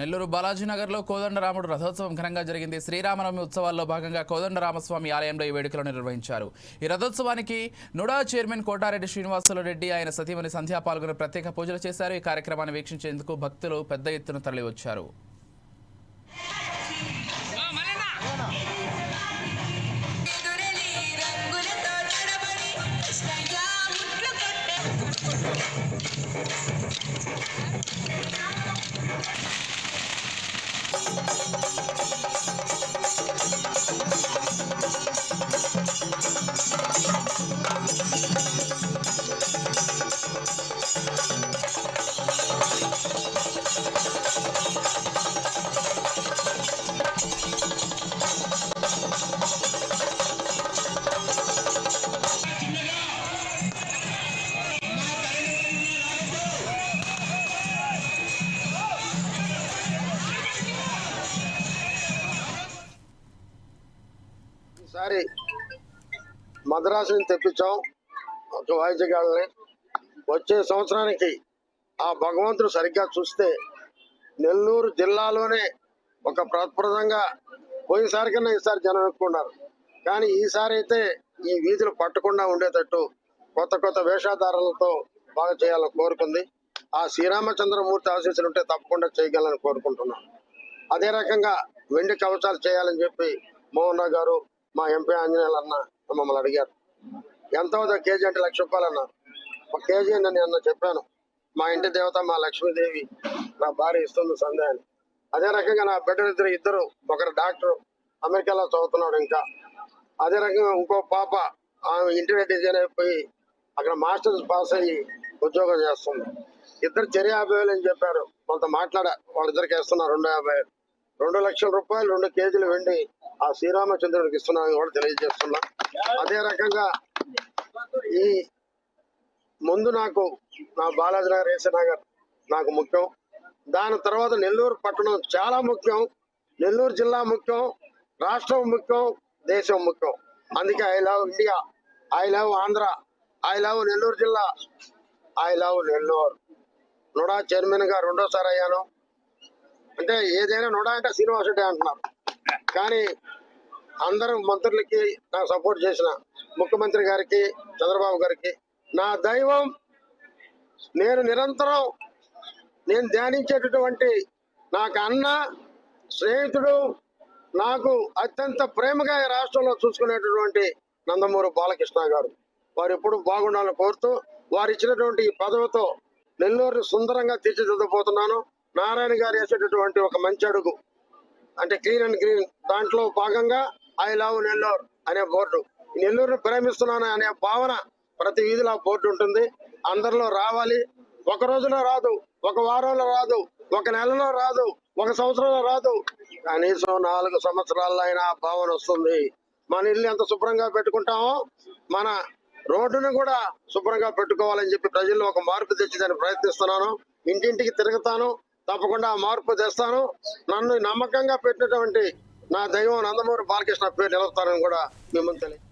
నెల్లూరు బాలాజీనగర్లో కోదండరాముడు రథోత్సవం ఘనంగా జరిగింది. శ్రీరామనవమి ఉత్సవాల్లో భాగంగా కోదండరామస్వామి ఆలయంలో ఈ వేడుకలు నిర్వహించారు. ఈ రథోత్సవానికి నుడా చైర్మన్ కోటారెడ్డి శ్రీనివాసులు రెడ్డి ఆయన సతీమణి సంధ్యా పాల్గొని ప్రత్యేక పూజలు చేశారు. ఈ కార్యక్రమాన్ని వీక్షించేందుకు భక్తులు పెద్ద ఎత్తున తరలివచ్చారు. ఈసారి మద్రాసుని తెప్పించాం. ఒక వాయిద్యగాళ్ళని వచ్చే సంవత్సరానికి ఆ భగవంతుడు సరిగ్గా చూస్తే నెల్లూరు జిల్లాలోనే ఒక ప్రప్రదంగా పోయినసారి కన్నా ఈసారి జనం ఎక్కువన్నారు. కానీ ఈసారి అయితే ఈ వీధులు పట్టకుండా ఉండేటట్టు కొత్త కొత్త వేషధారాలతో బాగా చేయాలని కోరుకుంది. ఆ శ్రీరామచంద్రమూర్తి ఆశీస్సులు ఉంటే తప్పకుండా చేయగలని కోరుకుంటున్నాను. అదే రకంగా వెండి కవచాలు చేయాలని చెప్పి మోహన్ గారు మా ఎంపీ ఆంజనేయులు అన్న మమ్మల్ని అడిగారు. ఎంత అవుతుంది? కేజీ అంటే లక్ష రూపాయలు అన్న. ఒక కేజీ అని నేను అన్న చెప్పాను. మా ఇంటి దేవత మా లక్ష్మీదేవి నా భార్య ఇస్తుంది సందేహాన్ని. అదే రకంగా నా బిడ్డలు ఇద్దరు ఇద్దరు ఒకరు డాక్టర్. అమెరికాలో చదువుతున్నాడు ఇంకా. అదే రకంగా ఇంకో పాప ఆమె ఇంటర్మీడియట్ డిజైన్ అయిపోయి అక్కడ మాస్టర్స్ పాస్ అయ్యి ఉద్యోగం చేస్తుంది. ఇద్దరు చర్య యాభై వేలు అని చెప్పారు. కొంత మాట్లాడా వాళ్ళిద్దరికి వేస్తున్నారు. రెండు యాభై రెండు లక్షల రూపాయలు రెండు కేజీలు వెండి ఆ శ్రీరామచంద్రుడికి ఇస్తున్నామని కూడా తెలియజేస్తున్నా. అదే రకంగా ఈ ముందు నాకు నా బాలాజీ నగర్ ఏసీ నగర్ నాకు ముఖ్యం. దాని తర్వాత నెల్లూరు పట్టణం చాలా ముఖ్యం. నెల్లూరు జిల్లా ముఖ్యం. రాష్ట్రం ముఖ్యం. దేశం ముఖ్యం. అందుకే I love India I love Andhra I love Nellore జిల్లా ఐ లవ్ నెల్లూరు. నుడా చైర్మన్గా రెండోసారి అయ్యాను. అంటే ఏదైనా నుడా అంటే శ్రీనివాస్ అంటున్నారు. కానీ అందరూ మంత్రులకి నాకు సపోర్ట్ చేసిన ముఖ్యమంత్రి గారికి చంద్రబాబు గారికి నా దైవం నేను నిరంతరం నేను ధ్యానించేటటువంటి నాకు అన్న స్నేహితుడు నాకు అత్యంత ప్రేమగా రాష్ట్రంలో చూసుకునేటటువంటి నందమూరి బాలకృష్ణ గారు. వారు ఎప్పుడు బాగుండాలని కోరుతూ వారు ఇచ్చినటువంటి ఈ పదవితో నెల్లూరుని సుందరంగా తీర్చిదిద్దబోతున్నాను. నారాయణ గారు వేసేటటువంటి ఒక మంచి అడుగు. అంటే క్లీన్ అండ్ గ్రీన్ దాంట్లో భాగంగా ఐ లవ్ నెల్లూరు అనే బోర్డు. ఈ ప్రేమిస్తున్నాను అనే భావన ప్రతి వీధిలో బోర్డు ఉంటుంది. అందరిలో రావాలి. ఒక రోజులో రాదు ఒక వారంలో రాదు ఒక నెలలో రాదు ఒక సంవత్సరంలో రాదు. కనీసం నాలుగు సంవత్సరాల్లో అయినా ఆ భావన వస్తుంది. మన ఇల్లు ఎంత శుభ్రంగా పెట్టుకుంటామో మన రోడ్డును కూడా శుభ్రంగా పెట్టుకోవాలని చెప్పి ప్రజల్లో ఒక మార్పు తెచ్చి దాన్ని ప్రయత్నిస్తున్నాను. ఇంటింటికి తిరుగుతాను. తప్పకుండా మార్పు తెస్తాను. నన్ను నమ్మకంగా పెట్టినటువంటి నా దైవం నందమూరి బాలకృష్ణ పేరు నిలుపుతానని కూడా మిమ్మల్ని తెలియదు